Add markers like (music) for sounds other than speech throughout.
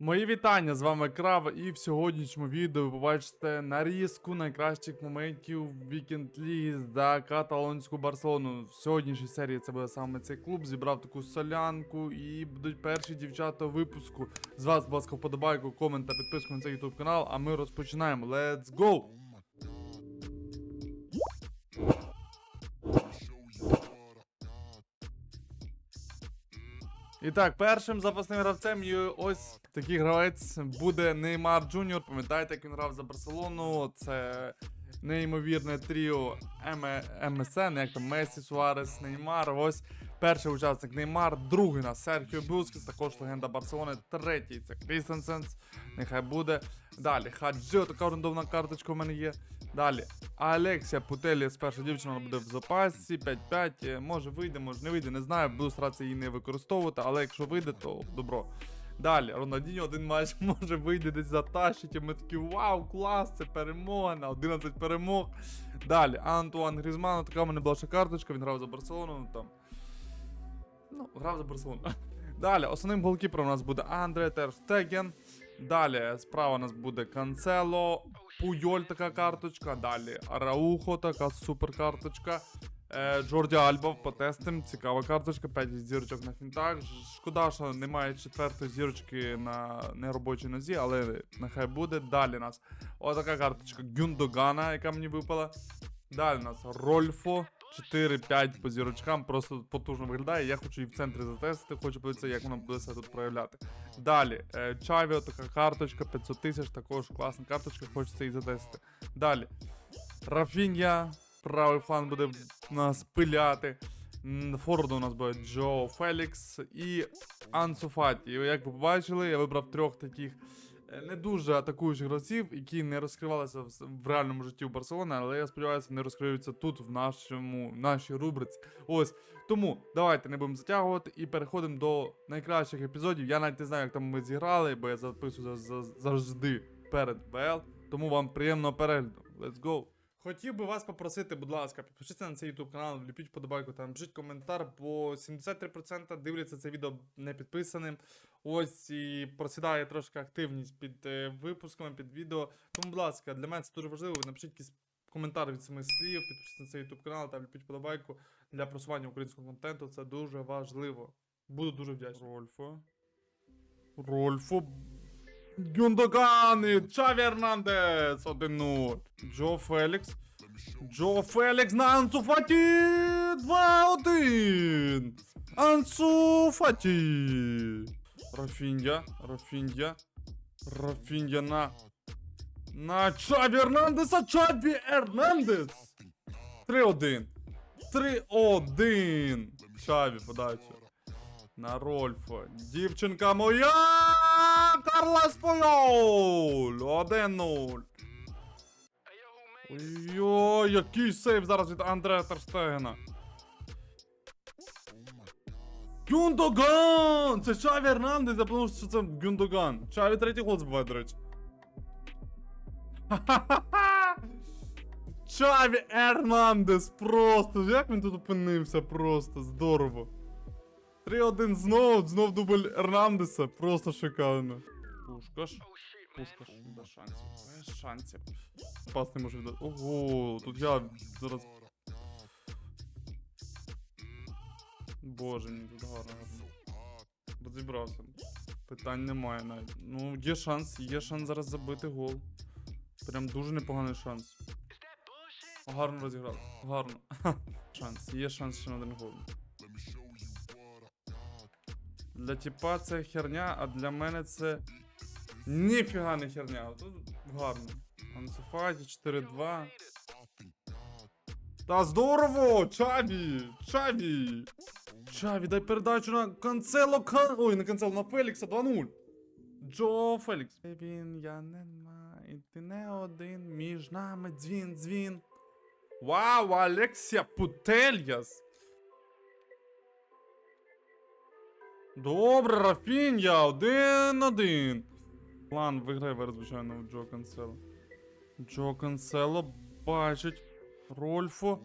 Мої вітання, з вами Крав, і в сьогоднішньому відео ви побачите нарізку найкращих моментів Вікенд Ліги за каталонську Барселону. В сьогоднішній серії це буде саме цей клуб. Зібрав таку солянку і будуть перші дівчата випуску. З вас, будь ласка, вподобайку, комент та підписку на цей YouTube канал, а ми розпочинаємо. Let's go! І так, першим запасним гравцем є ось такий гравець буде Неймар Джуніор. Пам'ятаєте, як він грав за Барселону? Це неймовірне тріо МСН, як там Месі, Суарес, Неймар. Ось перший учасник Неймар, другий на Серхіо Бускес, також легенда Барселони. Третій це Крістенсенс. Нехай буде. Далі Хаджо, така орендована карточка у мене є. Далі Алексія Путелі з перша дівчина вона буде в запасі. 5-5. е, Може вийде, може не вийде, не знаю. Буду старатися її не використовувати, але якщо вийде, то добро. Далі, Рональдіньо один матч (laughs) може вийде десь затащить, і ми такі вау, клас, це перемога на 11 перемог. Далі, Антуан Грізман, така в мене була ще карточка, він грав за Барселону, ну, там. Ну, грав за Барселону. (laughs) Далі, основним голкіпером у нас буде Андре Терштеген. Далі справа у нас буде Канцело, Пуйоль така карточка. Далі Араухо, така супер карточка. Е, Джорді Альба потестим, цікава карточка, 5 зірочок на фінтах. Шкода, що немає четвертої зірочки на неробочій нозі, але нехай буде. Далі у нас отака карточка Гюндогана, яка мені випала. Далі у нас Рольфо. 4-5 по зірочкам, просто потужно виглядає. Я хочу її в центрі затестити, хочу подивитися, як вона буде себе тут проявляти. Далі, е, Чавіо, така карточка, 500 тисяч, також класна карточка, хочеться її затестити. Далі. Рафінья, правий фланг буде нас пиляти. М, Форварду у нас буде Джо Фелікс і Ансу Фаті. І Як ви побачили, я вибрав трьох таких не дуже атакуючих гравців, які не розкривалися в, в реальному житті у Барселони, але я сподіваюся, не розкриються тут, в нашому в нашій рубриці. Ось. Тому давайте не будемо затягувати і переходимо до найкращих епізодів. Я навіть не знаю, як там ми зіграли, бо я записую за- за- завжди перед БЛ. Тому вам приємного перегляду. Let's go! Хотів би вас попросити, будь ласка, підпишіться на цей YouTube канал, вліпіть подобайку, там пишіть коментар, бо 73% дивляться це відео не підписаним. Ось і просідає трошки активність під е, випусками, під відео. Тому, будь ласка, для мене це дуже важливо. Напишіть якийсь коментар від самих слів, підпишіться на цей YouTube канал та вліпіть подобайку для просування українського контенту. Це дуже важливо. Буду дуже вдячний. Рольфо. Рольфо. Гюндогани! Чаві Ернандес! 1-0. Джо Фелікс. Джо Фелікс на Ансу Фаті! 2-1! Ансу Фаті! Рафінья, Рафінья. Рафінья на... На Чаві Ернандеса! Чаві Ернандес! 3-1. 3-1. Чаві подача. На Рольфа. Дівчинка моя! Карлас Пойол! 1-0. Ой-ой, який сейв зараз від Андрея Терштегена. Гюндоган! Це Чаві Ернандес, я подумав, що це Гюндоган. Чаві третій гол збиває, до речі. Чаві Ернандес просто. Як він тут опинився? Просто здорово. 3-1 знов, знов дубль Ернандеса. Просто шикарно. Пушкаш. Пушкаш. Без шансів. Без шансів. Пас не може віддати. Ого, тут я зараз. Боже, мені тут гарно. гарно. Розібрався. Питань немає навіть. Ну, є шанс, є шанс зараз забити гол. Прям дуже непоганий шанс. Гарно розіграв. Гарно. (laughs) шанс. Є шанс ще на один гол. Для тіпа це херня, а для мене це. Ніфіга не херня. Тут гарно. Ансуфаті 4-2. Та здорово! Чаві! Чаві! Чаві, дай передачу на Канцело Кан. Ой, на Канцело, на Фелікса 2-0. Джо Фелікс. Він я не маю, ти не один. Між нами дзвін, дзвін. Вау, Алексія Путельяс. Добре, Рафінья, один-один. План виграє, звичайно, у Джо Канцело. Джо Канцело бачить Рольфо.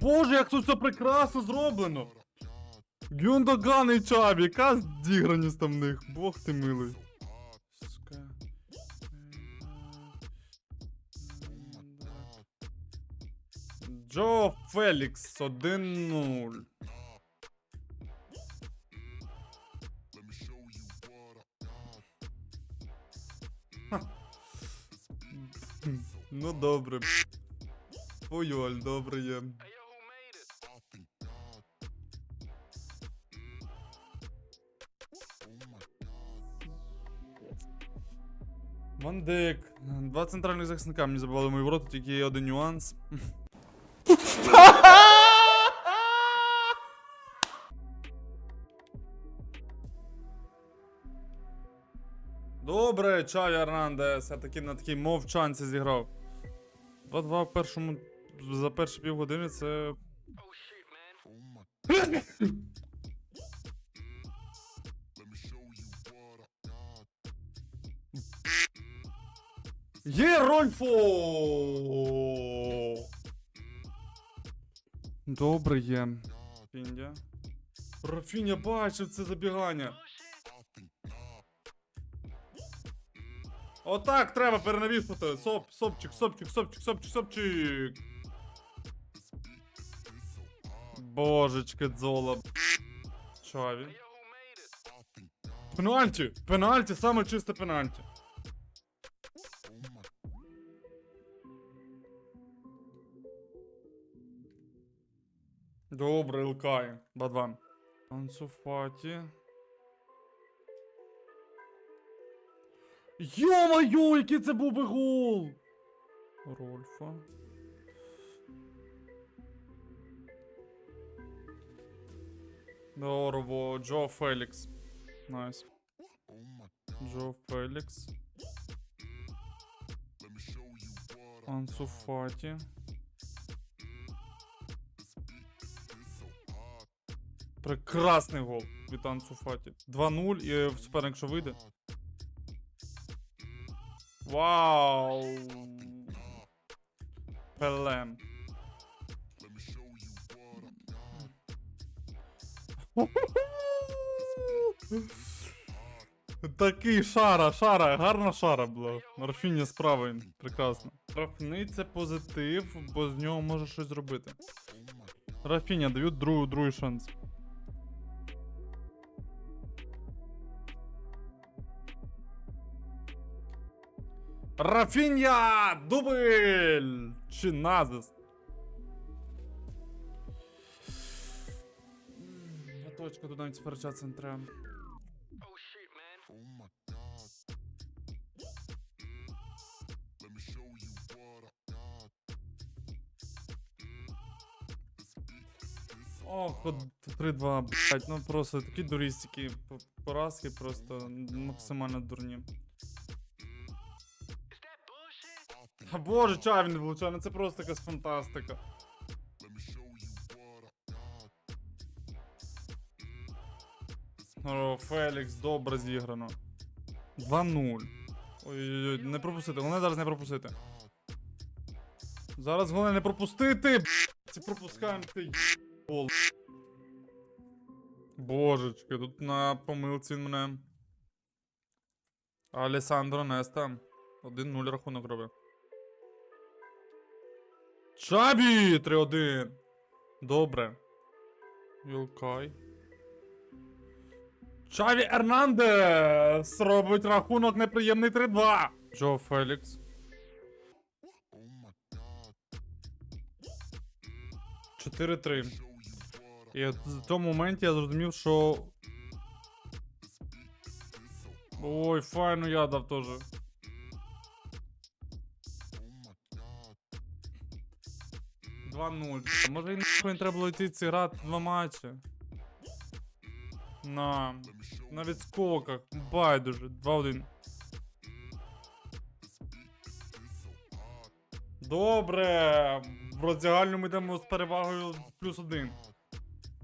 Боже, як тут все прекрасно зроблено! Гюндоган і Чабі, яка зіграність там в них, бог ти милий. Джо Фелікс 1-0. Ну добре. Пойоль, добре є. Мандик. Два центральних захисника мені забивали мої ворота, тільки є один нюанс. Добре, Чаві Арнандес, я таки на такій мовчанці зіграв. 2-2 в першому. За перші півгодини це. Є Рольфо! Добре є. Рафіня бачив це забігання. Отак треба перенавіснути. Соп, сопчик, сопчик, сопчик, сопчик, сопчик. Божечки, дзола. Чаві. Пенальті! Пенальті, саме чисте пенальті. Добре, Илкай. 2-2. Ансуфаті. Йо-моє, який це був би гол! Рольфа. Здорово, Джо Фелікс. Найс. Джо Фелікс. Ансуфаті. Прекрасний гол від Ансуфаті. 2-0 і е, суперник, що вийде. Вау! Пелем. Такий шара, шара, гарна шара була. Справа, він, прекрасно. Рафні це позитив, бо з нього може щось зробити. Рафіня, другу, другий шанс. Рафінья! Дубль! Чи назис? Я точка тут навіть сперечатися не треба. Ох, 3-2, блять, ну просто такі дурістики, поразки просто максимально дурні. Боже, чай він не влучає, ну це просто якась фантастика. О, Фелікс, добре зіграно. 2-0. Ой-ой-ой, не пропустити, головне зараз не пропустити. Зараз головне не пропустити! Ці пропускаємо ти гол. Божечки, тут на помилці мене. Алесандро Неста. 1-0 рахунок робив. Чабі! 3-1. Добре. Юлкай. Чаві Ернандес робить рахунок неприємний 3-2. Джо Фелікс. 4-3. І от в тому моменті я зрозумів, що. Ой, файно я дав теж. Два 0 Може і нахуй не треба було йти ці грати два матчі. На. На відскоках. Байдуже. 2-1. Добре. В роздягальню ми йдемо з перевагою плюс один.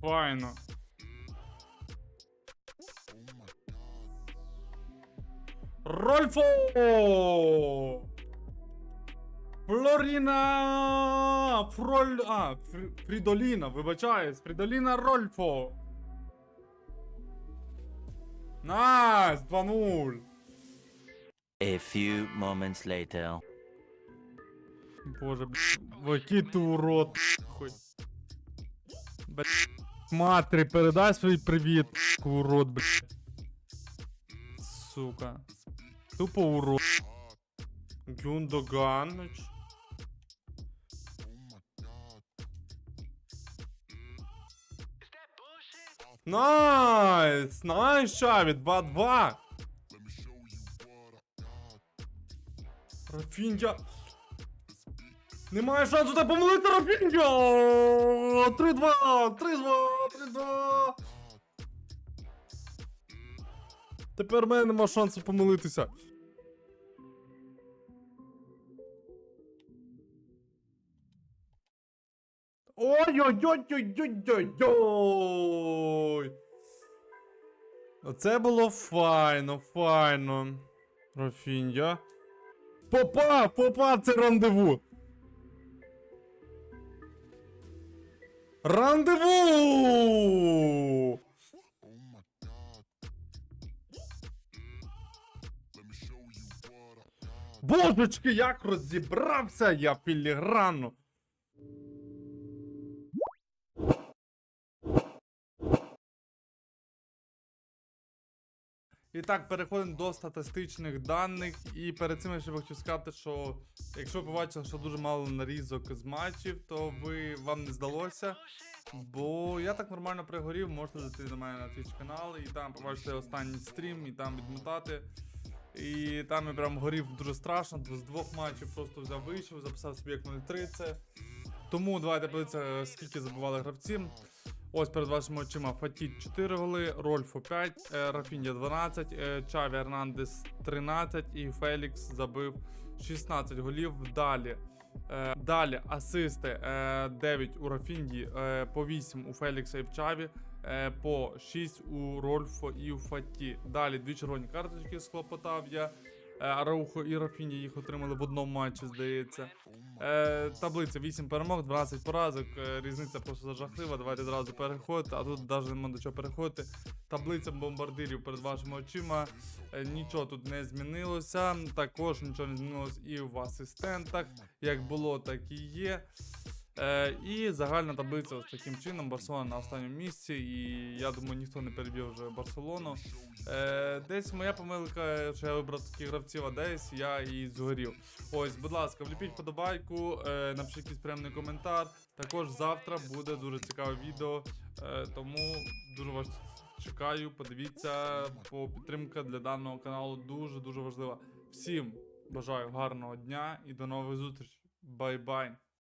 Файно. Рольфо! Флоріна! Фроль... А, Фр... Фрідоліна, вибачаюсь. Фрідоліна Рольфо. Найс! 2-0! A few moments later. Боже, який ти урод. Матері, передай свій привіт, урод, б... Сука. Тупо урод. Гюндоганыч. Найс! Найс, Шавіт, 2-2! Рафіндя. Немає шансу тебе помилити Рафіндя! 3-2! 3-2! 3-2! Тепер в мене нема шансу помилитися. Ой-ой-ой-ой-ой-ой-ой! Оце було файно, файно. Рафінья. Попав, попав це рандеву. Рандеву! Божечки, як розібрався я філігранно. І так, переходимо до статистичних даних. І перед цим я ще хотів сказати, що якщо ви побачили, що дуже мало нарізок з матчів, то ви вам не здалося. Бо я так нормально пригорів, можете зайти до мене на Twitch канал і там побачити останній стрім, і там відмотати. І там я прям горів дуже страшно, з двох матчів просто взяв вийшов, записав собі як 0-3 це. Тому давайте подивитися, скільки забивали гравці. Ось перед вашими очима Фатіт 4 голи, Рольфо 5, е, Рафінья 12, е, Чаві Ернандес 13 і Фелікс забив 16 голів. Далі. Е, Далі асисти е, 9 у Рафінді, по 8 у Фелікса і в Чаві, по 6 у Рольфо і у Фаті. Далі дві червоні карточки схлопотав я. Е, Араухо і Рафіні їх отримали в одному матчі, здається. Е, таблиця 8 перемог, 12 поразок. Е, різниця просто жахлива. Давайте одразу переходити, а тут навіть нема до чого переходити. Таблиця бомбардирів перед вашими очима. Е, нічого тут не змінилося. Також нічого не змінилось і в асистентах. Як було, так і є. Е, і загальна таблиця ось таким чином. Барселона на останньому місці. І я думаю, ніхто не переб'є вже Барселону. Е, десь моя помилка, що я вибрав таких гравців, а десь я і згорів. Ось, будь ласка, вліпіть вподобайку, е, напишіть якийсь приємний коментар. Також завтра буде дуже цікаве відео. Е, тому дуже вас чекаю. Подивіться, бо підтримка для даного каналу дуже дуже важлива. Всім бажаю гарного дня і до нових зустрічей. Бай-бай!